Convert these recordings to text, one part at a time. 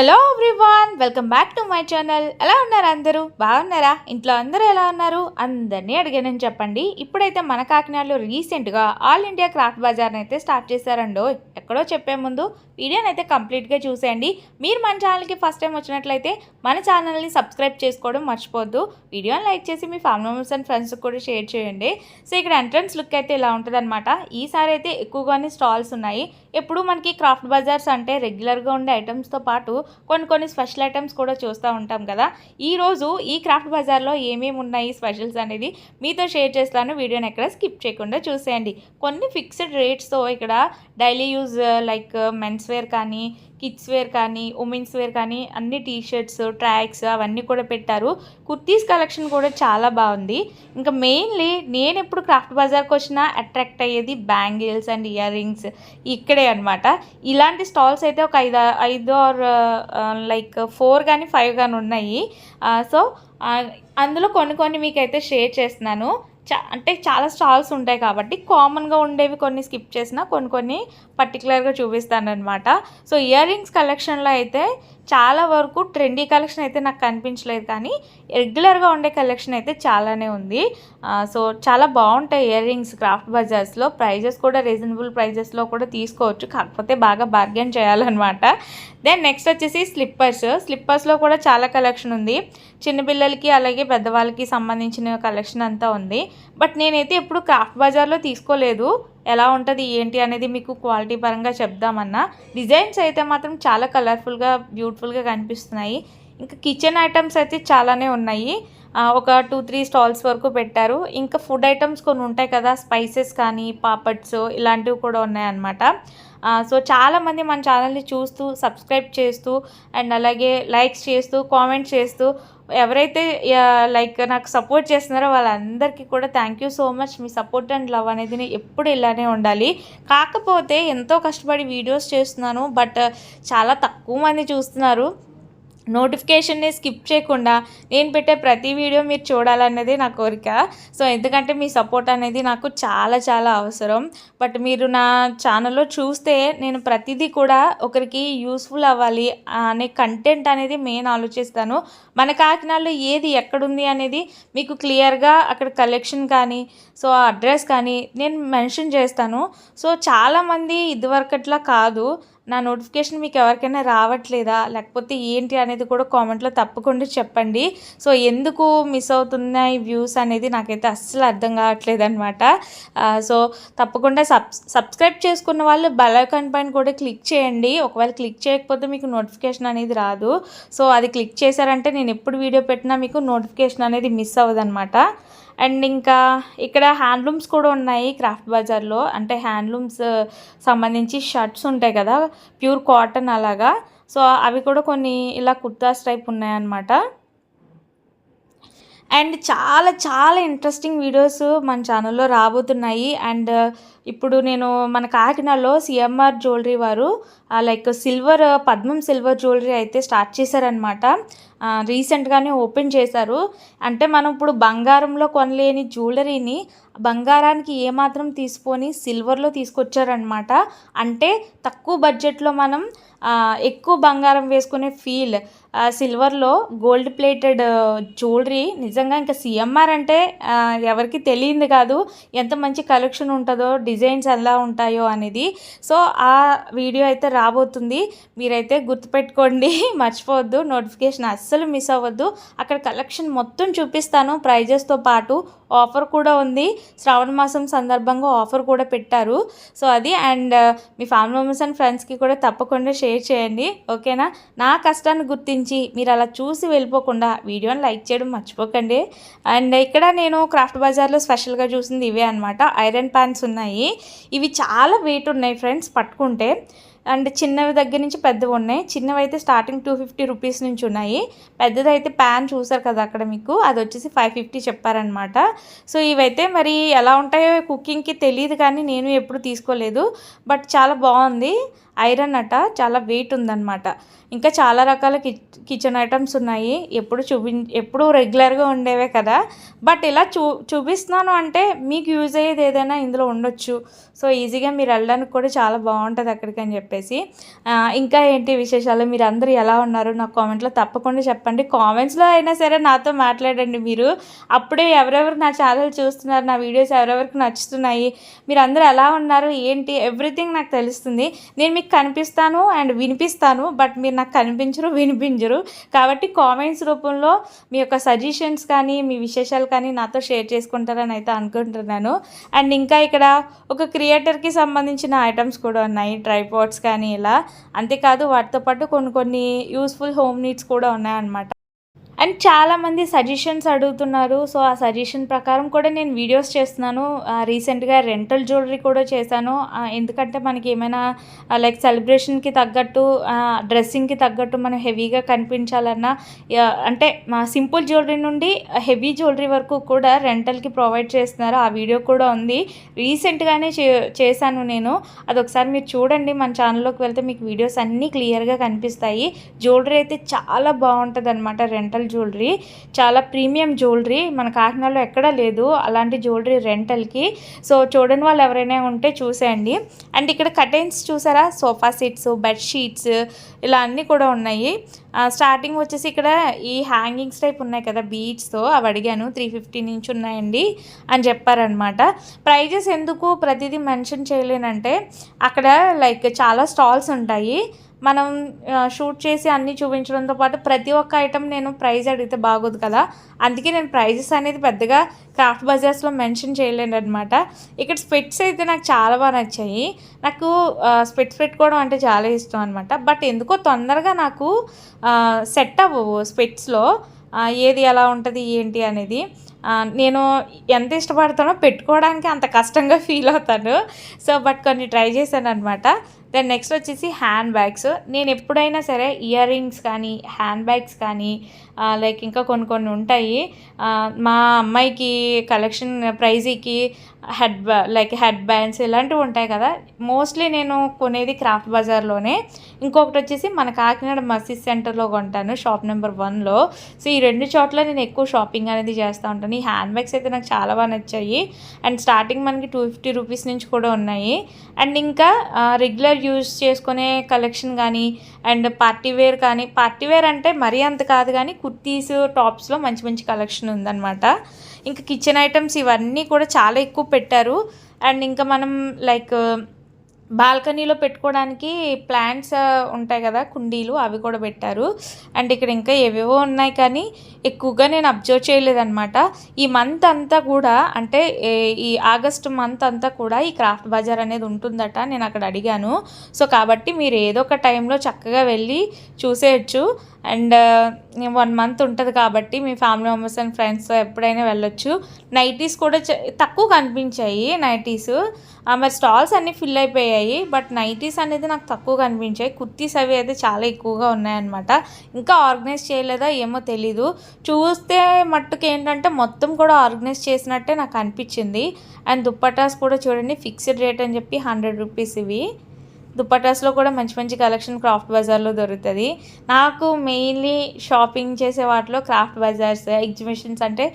Hello everyone welcome back to my channel ఎలా ఉన్నారు అందరూ? బాగున్నారా? ఇంట్లో అందరూ ఎలా ఉన్నారు? అందరినీ అడిగానని చెప్పండి. ఇప్పుడైతే మన కాకినాడలో రీసెంట్గా ఆల్ ఇండియా క్రాఫ్ట్ బజార్ని అయితే స్టార్ట్ చేశారండో ఎక్కడో చెప్పే ముందు వీడియోని అయితే కంప్లీట్గా చూసేయండి. మీరు మన ఛానల్కి ఫస్ట్ టైం వచ్చినట్లయితే మన ఛానల్ని సబ్స్క్రైబ్ చేసుకోవడం మర్చిపోద్దు వీడియోని లైక్ చేసి మీ ఫ్యామిలీ మెంబర్స్ అండ్ ఫ్రెండ్స్కి కూడా షేర్ చేయండి. సో ఇక్కడ ఎంట్రన్స్ లుక్ అయితే ఇలా ఉంటుందన్నమాట. ఈసారి అయితే ఎక్కువగానే స్టాల్స్ ఉన్నాయి. ఎప్పుడు మనకి క్రాఫ్ట్ బజార్స్ అంటే రెగ్యులర్గా ఉండే ఐటమ్స్తో పాటు కొన్ని కొన్ని స్పెషల్ ఐటమ్స్ కూడా చూస్తూ ఉంటాం కదా. ఈరోజు ఈ క్రాఫ్ట్ బజార్లో ఏమేమి ఉన్నాయి స్పెషల్స్ అనేది మీతో షేర్ చేస్తాను. వీడియోని ఎక్కడ స్కిప్ చేయకుండా చూసేయండి. కొన్ని ఫిక్స్డ్ రేట్స్తో ఇక్కడ daily use like men's wear కానీ కిడ్స్ వేర్ కానీ ఉమెన్స్ వేర్ కానీ అన్ని టీ షర్ట్స్ ట్రాక్స్ అవన్నీ కూడా పెట్టారు. కుర్తీస్ కలెక్షన్ కూడా చాలా బాగుంది. ఇంకా మెయిన్లీ నేను ఎప్పుడు క్రాఫ్ట్ బజార్కి వచ్చినా అట్రాక్ట్ అయ్యేది బ్యాంగిల్స్ అండ్ ఇయర్ రింగ్స్ ఇక్కడే అనమాట ఇలాంటి స్టాల్స్ అయితే ఒక ఐదు ఐదు ఆర్ లైక్ ఫోర్ కానీ ఫైవ్ కానీ ఉన్నాయి. సో అందులో కొన్ని కొన్ని మీకైతే షేర్ చేస్తున్నాను. చా అంటే చాలా స్టాల్స్ ఉంటాయి కాబట్టి కామన్గా ఉండేవి కొన్ని స్కిప్ చేసిన కొన్ని కొన్ని పర్టికులర్గా చూపిస్తాను అనమాట సో ఇయర్ రింగ్స్ కలెక్షన్లో అయితే చాలా వరకు ట్రెండీ కలెక్షన్ అయితే నాకు కనిపించలేదు కానీ రెగ్యులర్గా ఉండే కలెక్షన్ అయితే చాలానే ఉంది. సో చాలా బాగుంటాయి ఇయర్ రింగ్స్ క్రాఫ్ట్ బజార్స్లో ప్రైజెస్ కూడా రీజనబుల్ ప్రైజెస్లో కూడా తీసుకోవచ్చు. కాకపోతే బాగా బార్గెన్ చేయాలన్నమాట. దెన్ నెక్స్ట్ వచ్చేసి స్లిప్పర్స్ స్లిప్పర్స్లో కూడా చాలా కలెక్షన్ ఉంది. చిన్నపిల్లలకి అలాగే పెద్దవాళ్ళకి సంబంధించిన కలెక్షన్ అంతా ఉంది. బట్ నేనైతే ఎప్పుడు క్రాఫ్ట్ బజార్లో తీసుకోలేదు. ఎలా ఉంటుంది ఏంటి అనేది మీకు క్వాలిటీ పరంగా చెప్దామన్నా. డిజైన్స్ అయితే మాత్రం చాలా కలర్ఫుల్గా బ్యూటిఫుల్గా కనిపిస్తున్నాయి. ఇంకా కిచెన్ ఐటమ్స్ అయితే చాలానే ఉన్నాయి. ఒక టూ త్రీ స్టాల్స్ వరకు పెట్టారు. ఇంకా ఫుడ్ ఐటమ్స్ కొన్ని ఉంటాయి కదా స్పైసెస్ కానీ పాపడ్స్ ఇలాంటివి కూడా ఉన్నాయన్నమాట. సో చాలామంది మన ఛానల్ని చూస్తూ సబ్స్క్రైబ్ చేస్తూ అండ్ అలాగే లైక్స్ చేస్తూ కామెంట్స్ చేస్తూ ఎవరైతే లైక్ నాకు సపోర్ట్ చేస్తున్నారో వాళ్ళందరికీ కూడా థ్యాంక్ యూ సో మచ్ మీ సపోర్ట్ అండ్ లవ్ అనేది ఎప్పుడు ఇలానే ఉండాలి. కాకపోతే ఎంతో కష్టపడి వీడియోస్ చేస్తున్నాను బట్ చాలా తక్కువ మంది చూస్తున్నారు. నోటిఫికేషన్ని స్కిప్ చేయకుండా నేను పెట్టే ప్రతి వీడియో మీరు చూడాలన్నది నా కోరిక. సో ఎందుకంటే మీ సపోర్ట్ అనేది నాకు చాలా చాలా అవసరం. బట్ మీరు నా ఛానల్లో చూస్తే నేను ప్రతిదీ కూడా ఒకరికి యూస్ఫుల్ అవ్వాలి అనే కంటెంట్ అనేది మెయిన్ ఆలోచిస్తాను. మన కాకినాడలో ఏది ఎక్కడుంది అనేది మీకు క్లియర్గా అక్కడ కలెక్షన్ కానీ సో ఆ అడ్రస్ కానీ నేను మెన్షన్ చేస్తాను. సో చాలామంది ఇదివరకట్లా కాదు. నా నోటిఫికేషన్ మీకు ఎవరికైనా రావట్లేదా? లేకపోతే ఏంటి అనేది కూడా కామెంట్లో తప్పకుండా చెప్పండి. సో ఎందుకు మిస్ అవుతున్నాయి వ్యూస్ అనేది నాకైతే అస్సలు అర్థం కావట్లేదు అనమాట సో తప్పకుండా సబ్ సబ్స్క్రైబ్ చేసుకున్న వాళ్ళు బెల్ ఐకాన్ పైన కూడా క్లిక్ చేయండి. ఒకవేళ క్లిక్ చేయకపోతే మీకు నోటిఫికేషన్ అనేది రాదు. సో అది క్లిక్ చేశారంటే నేను ఎప్పుడు వీడియో పెట్టినా మీకు నోటిఫికేషన్ అనేది మిస్ అవ్వదన్నమాట. అండ్ ఇంకా ఇక్కడ హ్యాండ్లూమ్స్ కూడా ఉన్నాయి క్రాఫ్ట్ బజార్లో. అంటే హ్యాండ్లూమ్స్ సంబంధించి షర్ట్స్ ఉంటాయి కదా ప్యూర్ కాటన్ అలాగా. సో అవి కూడా కొన్ని ఇలా కుర్తాస్ టైప్ ఉన్నాయన్నమాట. అండ్ చాలా చాలా ఇంట్రెస్టింగ్ వీడియోస్ మన ఛానల్లో రాబోతున్నాయి. అండ్ ఇప్పుడు నేను మన కాకినాడలో సిఎంఆర్ జ్యువెలరీ వారు like silver Padmam silver jewellery అయితే స్టార్ట్ చేశారనమాట రీసెంట్గానే ఓపెన్ చేశారు. అంటే మనం ఇప్పుడు బంగారంలో కొనలేని జ్యువెలరీని బంగారానికి ఏమాత్రం తీసుకొని సిల్వర్లో తీసుకొచ్చారనమాట అంటే తక్కువ బడ్జెట్లో మనం ఎక్కువ బంగారం వేసుకునే ఫీల్ సిల్వర్లో గోల్డ్ ప్లేటెడ్ జ్యువెలరీ నిజంగా ఇంకా సిఎంఆర్ అంటే ఎవరికి తెలియంది కాదు. ఎంత మంచి కలెక్షన్ ఉంటుందో డిజైన్స్ ఎలా ఉంటాయో అనేది. సో ఆ వీడియో అయితే రాబోతుంది. మీరైతే గుర్తుపెట్టుకోండి మర్చిపోవద్దు నోటిఫికేషన్ అస్సలు మిస్ అవ్వద్దు. అక్కడ కలెక్షన్ మొత్తం చూపిస్తాను ప్రైజెస్తో పాటు ఆఫర్ కూడా ఉంది. శ్రావణ మాసం సందర్భంగా ఆఫర్ కూడా పెట్టారు. సో అది అండ్ uh, మీ ఫ్యామిలీ మెంబర్స్ అండ్ ఫ్రెండ్స్కి కూడా తప్పకుండా షేర్ చేయండి. ఓకేనా? నా కష్టాన్ని గుర్తించి మీరు అలా చూసి వెళ్ళిపోకుండా వీడియోని లైక్ చేయడం మర్చిపోకండి. అండ్ ఇక్కడ నేను క్రాఫ్ట్ బజార్లో స్పెషల్గా చూసింది ఇవే అనమాట ఐరన్ ప్యాన్స్ ఉన్నాయి. ఇవి చాలా వెయిట్ ఉన్నాయి ఫ్రెండ్స్ పట్టుకుంటే. అండ్ చిన్నవి దగ్గర నుంచి పెద్దవి ఉన్నాయి. చిన్నవి అయితే స్టార్టింగ్ టూ ఫిఫ్టీ రూపీస్ నుంచి ఉన్నాయి. పెద్దది అయితే ప్యాన్ చూసారు కదా అక్కడ మీకు? అది వచ్చేసి ఫైవ్ ఫిఫ్టీ చెప్పారనమాట సో ఇవైతే మరి ఎలా ఉంటాయో కుకింగ్కి తెలియదు కానీ నేను ఎప్పుడు తీసుకోలేదు. బట్ చాలా బాగుంది. ఐరన్ అట చాలా వెయిట్ ఉందన్నమాట. ఇంకా చాలా రకాల కిచెన్ ఐటమ్స్ ఉన్నాయి. ఎప్పుడు చూపి ఎప్పుడు రెగ్యులర్గా ఉండేవే కదా. బట్ ఇలా చూ చూపిస్తున్నాను అంటే మీకు యూజ్ అయ్యేది ఏదైనా ఇందులో ఉండొచ్చు. సో ఈజీగా మీరు వెళ్ళడానికి కూడా చాలా బాగుంటుంది అక్కడికి అని చెప్పేసి. ఇంకా ఏంటి విశేషాలు? మీరు అందరూ ఎలా ఉన్నారు? నాకు కామెంట్లో తప్పకుండా చెప్పండి. కామెంట్స్లో అయినా సరే నాతో మాట్లాడండి మీరు. అప్పుడే ఎవరెవరు నా ఛానల్ చూస్తున్నారు నా వీడియోస్ ఎవరెవరికి నచ్చుతున్నాయి మీరు అందరూ ఎలా ఉన్నారు ఏంటి ఎవ్రీథింగ్ నాకు తెలుస్తుంది. నేను మీకు కనిపిస్తాను అండ్ వినిపిస్తాను బట్ మీరు నాకు కనిపించరు వినిపించరు. కాబట్టి కామెంట్స్ రూపంలో మీ యొక్క సజెషన్స్ కానీ మీ విశేషాలు కానీ నాతో షేర్ చేసుకుంటారని అయితే అనుకుంటున్నాను. అండ్ ఇంకా ఇక్కడ ఒక క్రియేటర్కి సంబంధించిన ఐటమ్స్ కూడా ఉన్నాయి ట్రైపాడ్స్ కానీ ఇలా. అంతేకాదు వాటితో పాటు కొన్ని కొన్ని యూస్ఫుల్ హోమ్ నీడ్స్ కూడా ఉన్నాయన్నమాట. అండ్ చాలామంది సజెషన్స్ అడుగుతున్నారు. సో ఆ సజెషన్ ప్రకారం కూడా నేను వీడియోస్ చేస్తున్నాను. రీసెంట్గా రెంటల్ జ్యువెలరీ కూడా చేశాను. ఎందుకంటే మనకి ఏమైనా లైక్ సెలబ్రేషన్కి తగ్గట్టు డ్రెస్సింగ్కి తగ్గట్టు మనం హెవీగా కనిపించాలన్నా అంటే మా సింపుల్ జ్యువెలరీ నుండి హెవీ జ్యువెలరీ వరకు కూడా రెంటల్కి ప్రొవైడ్ చేస్తున్నారు. ఆ వీడియో కూడా ఉంది. రీసెంట్గానే చే చేశాను నేను. అదొకసారి మీరు చూడండి. మన ఛానల్లోకి వెళ్తే మీకు వీడియోస్ అన్నీ క్లియర్గా కనిపిస్తాయి. జ్యువెలరీ అయితే చాలా బాగుంటుంది అనమాట రెంటల్ జ్యువెలరీ చాలా ప్రీమియం జ్యువెలరీ మన కాకినాడలో ఎక్కడా లేదు. అలాంటి జ్యువెలరీ రెంటల్కి సో చూడని వాళ్ళు ఎవరైనా ఉంటే చూసేయండి. అండ్ ఇక్కడ కటైన్స్ చూసారా? సోఫా సెట్స్ బెడ్షీట్స్ ఇలా అన్నీ కూడా ఉన్నాయి. Uh, స్టార్టింగ్ వచ్చేసి ఇక్కడ ఈ హ్యాంగింగ్స్ టైప్ ఉన్నాయి కదా బీడ్స్తో అవి అడిగాను. త్రీ ఫిఫ్టీ నుంచి ఉన్నాయండి అని చెప్పారనమాట. ప్రైజెస్ ఎందుకు ప్రతిదీ మెన్షన్ చేయలేనంటే అక్కడ లైక్ చాలా స్టాల్స్ ఉంటాయి. మనం షూట్ చేసి అన్నీ చూపించడంతో పాటు ప్రతి ఒక్క ఐటమ్ నేను ప్రైస్ అడిగితే బాగోదు కదా. అందుకే నేను ప్రైజెస్ అనేది పెద్దగా క్రాఫ్ట్ బజార్స్లో మెన్షన్ చేయలేను అనమాట ఇక్కడ స్పెట్స్ అయితే నాకు చాలా బాగా నచ్చాయి. నాకు స్పెట్స్ పెట్టుకోవడం అంటే చాలా ఇష్టం అనమాట బట్ ఎందుకో తొందరగా నాకు సెట్ అవ్వవు స్పెట్స్లో ఏది ఎలా ఉంటుంది ఏంటి అనేది. నేను ఎంత ఇష్టపడతానో పెట్టుకోవడానికి అంత కష్టంగా ఫీల్ అవుతాను. సో బట్ కొన్ని ట్రై చేశాను అనమాట దెన్ నెక్స్ట్ వచ్చేసి హ్యాండ్ బ్యాగ్స్ నేను ఎప్పుడైనా సరే ఇయర్ రింగ్స్ కానీ హ్యాండ్ బ్యాగ్స్ కానీ లైక్ ఇంకా కొన్ని కొన్ని ఉంటాయి. మా అమ్మాయికి కలెక్షన్ ప్రైజీకి హెడ్ లైక్ హెడ్ బ్యాండ్స్ ఇలాంటివి ఉంటాయి కదా. మోస్ట్లీ నేను కొనేది క్రాఫ్ట్ బజార్లోనే. ఇంకొకటి వచ్చేసి మన కాకినాడ మసీద్ సెంటర్లో కొంటాను షాప్ నెంబర్ వన్లో. సో ఈ రెండు చోట్ల నేను ఎక్కువ షాపింగ్ అనేది చేస్తూ ఉంటాను. ఈ హ్యాండ్ బ్యాగ్స్ అయితే నాకు చాలా బాగా నచ్చాయి. అండ్ స్టార్టింగ్ మనకి టూ ఫిఫ్టీ రూపీస్ నుంచి కూడా ఉన్నాయి. అండ్ ఇంకా రెగ్యులర్ యూజ్ చేసుకునే కలెక్షన్ కానీ అండ్ పార్టీ వేర్ కానీ పార్టీ వేర్ అంటే మరీ అంత కాదు కానీ కుర్తీస్ టాప్స్లో మంచి మంచి కలెక్షన్ ఉందన్నమాట. ఇంకా కిచెన్ ఐటమ్స్ ఇవన్నీ కూడా చాలా ఎక్కువ పెట్టారు. అండ్ ఇంకా మనం లైక్ బాల్కనీలో పెట్టుకోవడానికి ప్లాంట్స్ ఉంటాయి కదా కుండీలు అవి కూడా పెట్టారు. అండ్ ఇక్కడ ఇంకా ఏవేవో ఉన్నాయి కానీ ఎక్కువగా నేను అబ్జర్వ్ చేయలేదన్నమాట. ఈ మంత్ అంతా కూడా అంటే ఈ ఆగస్ట్ మంత్ అంతా కూడా ఈ క్రాఫ్ట్ బజార్ అనేది ఉంటుందట నేను అక్కడ అడిగాను. సో కాబట్టి మీరు ఏదో ఒక టైంలో చక్కగా వెళ్ళి చూసేయచ్చు. అండ్ వన్ మంత్ ఉంటుంది కాబట్టి మీ ఫ్యామిలీ మెంబర్స్ అండ్ ఫ్రెండ్స్తో ఎప్పుడైనా వెళ్ళొచ్చు. నైటీస్ కూడా తక్కువ కనిపించాయి నైటీస్. మరి స్టాల్స్ అన్నీ ఫిల్ అయిపోయాయి. బట్ నైటీస్ అనేది నాకు తక్కువ కనిపించాయి. కుర్తీస్ అవి అయితే చాలా ఎక్కువగా ఉన్నాయన్నమాట. ఇంకా ఆర్గనైజ్ చేయలేదా ఏమో తెలీదు. చూస్తే మట్టుకు ఏంటంటే మొత్తం కూడా ఆర్గనైజ్ చేసినట్టే నాకు అనిపించింది. అండ్ దుప్పటాస్ కూడా చూడండి ఫిక్స్డ్ రేట్ అని చెప్పి హండ్రెడ్ రూపీస్ ఇవి. దుప్పటాస్లో కూడా మంచి మంచి కలెక్షన్ క్రాఫ్ట్ బజార్లో దొరుకుతుంది. నాకు మెయిన్లీ షాపింగ్ చేసే వాటిలో క్రాఫ్ట్ బజార్స్ ఎగ్జిబిషన్స్ అంటే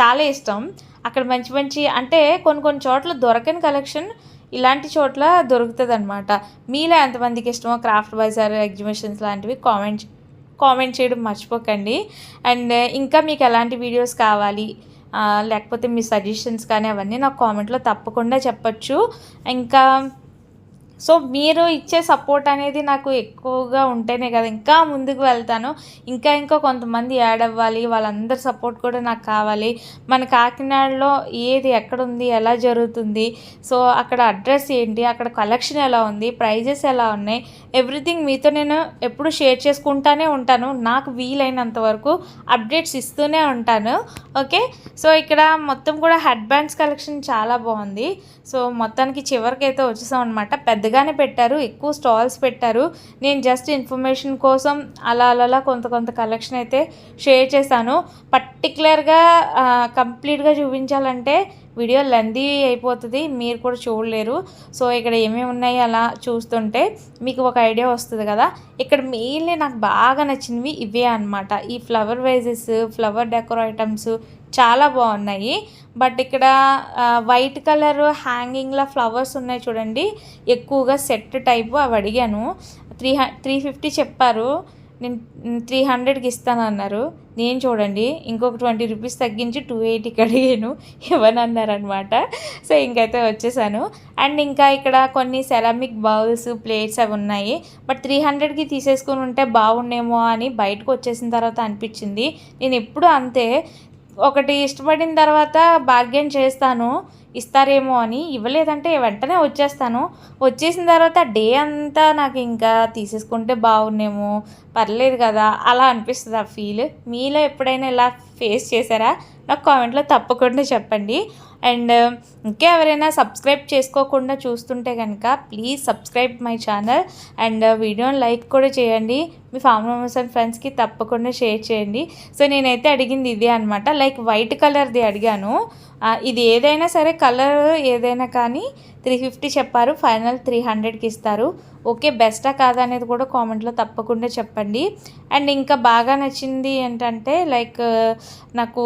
చాలా ఇష్టం. అక్కడ మంచి మంచి అంటే కొన్ని కొన్ని చోట్ల దొరకని కలెక్షన్ ఇలాంటి చోట్ల దొరుకుతుంది అనమాట మీలో ఎంతమందికి ఇష్టమో క్రాఫ్ట్ బజార్ ఎగ్జిబిషన్స్ లాంటివి కామెంట్ కామెంట్ చేయడం మర్చిపోకండి. అండ్ ఇంకా మీకు ఎలాంటి వీడియోస్ కావాలి లేకపోతే మీ సజెషన్స్ కానీ అవన్నీ నాకు కామెంట్లో తప్పకుండా చెప్పచ్చు. ఇంకా సో మీరు ఇచ్చే సపోర్ట్ అనేది నాకు ఎక్కువగా ఉంటేనే కదా ఇంకా ముందుకు వెళ్తాను. ఇంకా ఇంకా కొంతమంది యాడ్ అవ్వాలి వాళ్ళందరి సపోర్ట్ కూడా నాకు కావాలి. మన కాకినాడలో ఏది ఎక్కడ ఉంది ఎలా జరుగుతుంది సో అక్కడ అడ్రస్ ఏంటి అక్కడ కలెక్షన్ ఎలా ఉంది ప్రైజెస్ ఎలా ఉన్నాయి ఎవ్రీథింగ్ మీతో నేను ఎప్పుడు షేర్ చేసుకుంటానే ఉంటాను. నాకు వీలైనంత వరకు అప్డేట్స్ ఇస్తూనే ఉంటాను. ఓకే? సో ఇక్కడ మొత్తం కూడా హెడ్ బ్యాండ్స్ కలెక్షన్ చాలా బాగుంది. సో మొత్తానికి చివరికి అయితే వచ్చేసాం అనమాట పెద్దగానే పెట్టారు ఎక్కువ స్టాల్స్ పెట్టారు. నేను జస్ట్ ఇన్ఫర్మేషన్ కోసం అలా అలా అలా కొంత కొంత కలెక్షన్ అయితే షేర్ చేశాను. పర్టికులర్గా కంప్లీట్గా చూపించాలంటే వీడియో లెందీ అయిపోతుంది మీరు కూడా చూడలేరు. సో ఇక్కడ ఏమేమి ఉన్నాయి అలా చూస్తుంటే మీకు ఒక ఐడియా వస్తుంది కదా. ఇక్కడ మెయిన్లీ నాకు బాగా నచ్చినవి ఇవే అనమాట ఈ flower vases flower decor items చాలా బాగున్నాయి. బట్ ఇక్కడ వైట్ కలర్ హ్యాంగింగ్లో ఫ్లవర్స్ ఉన్నాయి చూడండి. ఎక్కువగా సెట్ టైపు అవి అడిగాను. త్రీ త్రీ ఫిఫ్టీ చెప్పారు. నేను త్రీ హండ్రెడ్కి ఇస్తానన్నారు నేను చూడండి ఇంకొక ట్వంటీ రూపీస్ తగ్గించి టూ ఎయిటీకి అడిగాను. ఇవ్వనన్నారనమాట. సో ఇంకైతే వచ్చేసాను. అండ్ ఇంకా ఇక్కడ కొన్ని సెరామిక్ బౌల్స్ ప్లేట్స్ అవి ఉన్నాయి. బట్ త్రీ హండ్రెడ్కి తీసేసుకుని ఉంటే బాగుండేమో అని బయటకు వచ్చేసిన తర్వాత అనిపించింది. నేను ఎప్పుడు అంతే ఒకటి ఇష్టపడిన తర్వాత బార్గెన్ చేస్తాను ఇస్తారేమో అని ఇవ్వలేదంటే వెంటనే వచ్చేస్తాను. వచ్చేసిన తర్వాత డే అంతా నాకు ఇంకా తీసేసుకుంటే బాగున్నేమో పర్లేదు కదా అలా అనిపిస్తుంది ఆ ఫీల్. మీలో ఎప్పుడైనా ఇలా ఫేస్ చేశారా? నాకు కామెంట్లో తప్పకుండా చెప్పండి. అండ్ um, ఇంకా ఎవరైనా సబ్స్క్రైబ్ చేసుకోకుండా చూస్తుంటే కనుక please subscribe my channel. And uh, వీడియోని లైక్ కూడా చేయండి. మీ ఫ్యామిలీ మెంబర్స్ అండ్ ఫ్రెండ్స్కి తప్పకుండా షేర్ చేయండి. సో నేనైతే అడిగింది ఇదే అనమాట లైక్ వైట్ కలర్ది అడిగాను. ఇది ఏదైనా సరే కలర్ ఏదైనా కానీ త్రీ ఫిఫ్టీ చెప్పారు. ఫైనల్ త్రీ హండ్రెడ్కి ఇస్తారు. ఓకే బెస్టా కాదా అనేది కూడా కామెంట్లో తప్పకుండా చెప్పండి. అండ్ ఇంకా బాగా నచ్చింది ఏంటంటే లైక్ నాకు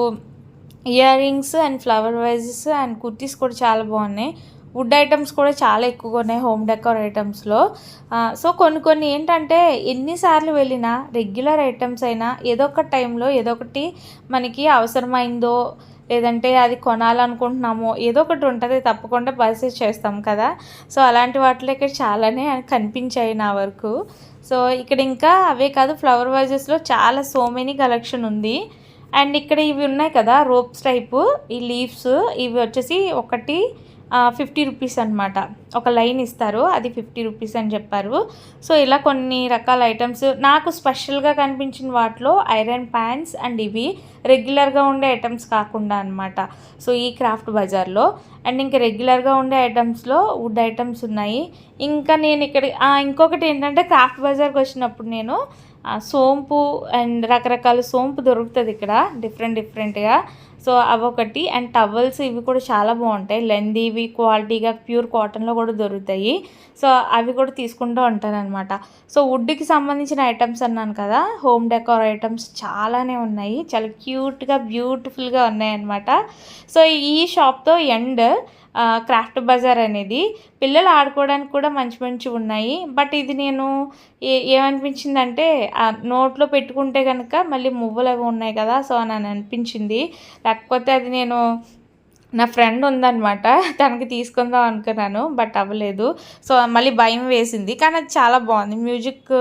earrings and flower vases and kurtis కూడా చాలా బాగున్నాయి. వుడ్ ఐటమ్స్ కూడా చాలా ఎక్కువగా ఉన్నాయి హోమ్ డెకోర్ ఐటమ్స్లో. సో కొన్ని కొన్ని ఏంటంటే ఎన్నిసార్లు వెళ్ళినా రెగ్యులర్ ఐటమ్స్ అయినా ఏదో ఒక టైంలో ఏదో ఒకటి మనకి అవసరమైందో లేదంటే అది కొనాలనుకుంటున్నామో ఏదో ఒకటి ఉంటుంది తప్పకుండా పర్చేస్ చేస్తాం కదా. సో అలాంటి వాటిలో ఇక్కడ చాలానే కనిపించాయి నా వరకు. సో ఇక్కడ ఇంకా అవే కాదు ఫ్లవర్ వైజెస్లో చాలా సో మెనీ కలెక్షన్ ఉంది. అండ్ ఇక్కడ ఇవి ఉన్నాయి కదా రోప్స్ టైపు ఈ లీవ్స్ ఇవి వచ్చేసి ఒకటి ఫిఫ్టీ రూపీస్ అనమాట ఒక లైన్ ఇస్తారు అది ఫిఫ్టీ రూపీస్ అని చెప్పారు. సో ఇలా కొన్ని రకాల ఐటమ్స్ నాకు స్పెషల్గా కనిపించిన వాటిలో ఐరన్ ప్యాంట్స్ అండ్ ఇవి రెగ్యులర్గా ఉండే ఐటమ్స్ కాకుండా అనమాట సో ఈ క్రాఫ్ట్ బజార్లో అండ్ ఇంకా రెగ్యులర్గా ఉండే ఐటమ్స్లో వుడ్ ఐటమ్స్ ఉన్నాయి. ఇంకా నేను ఇక్కడ ఇంకొకటి ఏంటంటే క్రాఫ్ట్ బజార్కి వచ్చినప్పుడు నేను సోంపు అండ్ రకరకాల సోంపు దొరుకుతుంది ఇక్కడ డిఫరెంట్ డిఫరెంట్గా సో అవి ఒకటి అండ్ టవల్స్ ఇవి కూడా చాలా బాగుంటాయి లెందీవి క్వాలిటీగా ప్యూర్ కాటన్లో కూడా దొరుకుతాయి. సో అవి కూడా తీసుకుంటూ ఉంటాను అనమాట సో వుడ్కి సంబంధించిన ఐటమ్స్ అన్నాను కదా హోమ్ డెకోర్ ఐటమ్స్ చాలానే ఉన్నాయి. చాలా క్యూట్గా బ్యూటిఫుల్గా ఉన్నాయి అనమాట సో ఈ షాప్తో ఎండ్. క్రాఫ్ట్ బజార్ అనేది. పిల్లలు ఆడుకోవడానికి కూడా మంచి మంచి ఉన్నాయి. బట్ ఇది నేను ఏ ఏమనిపించిందంటే నోట్లో పెట్టుకుంటే కనుక మళ్ళీ మువ్వలు అవి ఉన్నాయి కదా సో అని అనిపించింది. లేకపోతే అది నేను నా ఫ్రెండ్ ఉందనమాట తనకి తీసుకుందాం అనుకున్నాను బట్ అవ్వలేదు. సో మళ్ళీ భయం వేసింది. కానీ అది చాలా బాగుంది. మ్యూజిక్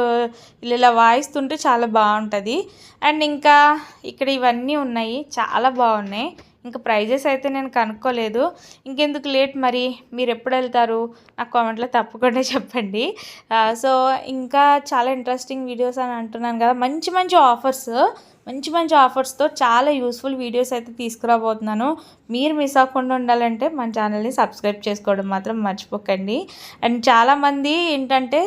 ఇలా వాయిస్తుంటే చాలా బాగుంటుంది. అండ్ ఇంకా ఇక్కడ ఇవన్నీ ఉన్నాయి. చాలా బాగున్నాయి. ఇంకా ప్రైజెస్ అయితే నేను కనుక్కోలేదు. ఇంకెందుకు లేట్ మరి? మీరు ఎప్పుడు వెళ్తారు? నాకు కామెంట్లో తప్పకుండా చెప్పండి. సో ఇంకా చాలా ఇంట్రెస్టింగ్ వీడియోస్ అని అంటున్నాను కదా. మంచి మంచి ఆఫర్స్ మంచి మంచి ఆఫర్స్తో చాలా యూస్ఫుల్ వీడియోస్ అయితే తీసుకురాబోతున్నాను. మీరు మిస్ అవ్వకుండా ఉండాలంటే మన ఛానల్ని సబ్స్క్రైబ్ చేసుకోవడం మాత్రం మర్చిపోకండి. అండ్ చాలామంది ఏంటంటే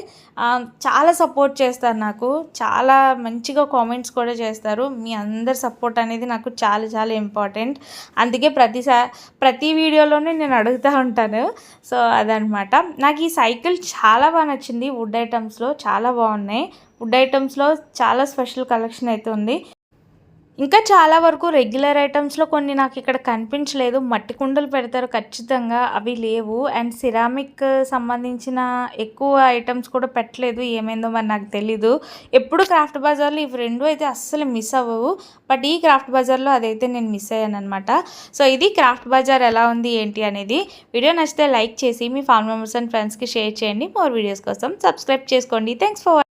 చాలా సపోర్ట్ చేస్తారు నాకు. చాలా మంచిగా కామెంట్స్ కూడా చేస్తారు. మీ అందరి సపోర్ట్ అనేది నాకు చాలా చాలా ఇంపార్టెంట్ అందుకే ప్రతిసారి ప్రతి వీడియోలోనే నేను అడుగుతూ ఉంటాను. సో అదనమాట నాకు ఈ సైకిల్ చాలా బాగా నచ్చింది. వుడ్ ఐటమ్స్లో చాలా బాగున్నాయి. వుడ్ ఐటమ్స్లో చాలా స్పెషల్ కలెక్షన్ అయితే ఉంది. ఇంకా చాలా వరకు రెగ్యులర్ ఐటమ్స్లో కొన్ని నాకు ఇక్కడ కనిపించలేదు. మట్టి కుండలు పెడతారు ఖచ్చితంగా. అవి లేవు. అండ్ సిరామిక్ సంబంధించిన ఎక్కువ ఐటమ్స్ కూడా పెట్టలేదు. ఏమైందో మరి నాకు తెలీదు. ఎప్పుడు క్రాఫ్ట్ బజార్లో ఇవి రెండు అయితే అస్సలు మిస్ అవ్వవు. బట్ ఈ క్రాఫ్ట్ బజార్లో అదైతే నేను మిస్ అయ్యాను అనమాట సో ఇది క్రాఫ్ట్ బజార్ ఎలా ఉంది ఏంటి అనేది వీడియో నచ్చితే లైక్ చేసి మీ ఫ్యామిలీ మెంబర్స్ అండ్ ఫ్రెండ్స్కి షేర్ చేయండి. మోర్ వీడియోస్ కోసం సబ్స్క్రైబ్ చేసుకోండి. Thanks for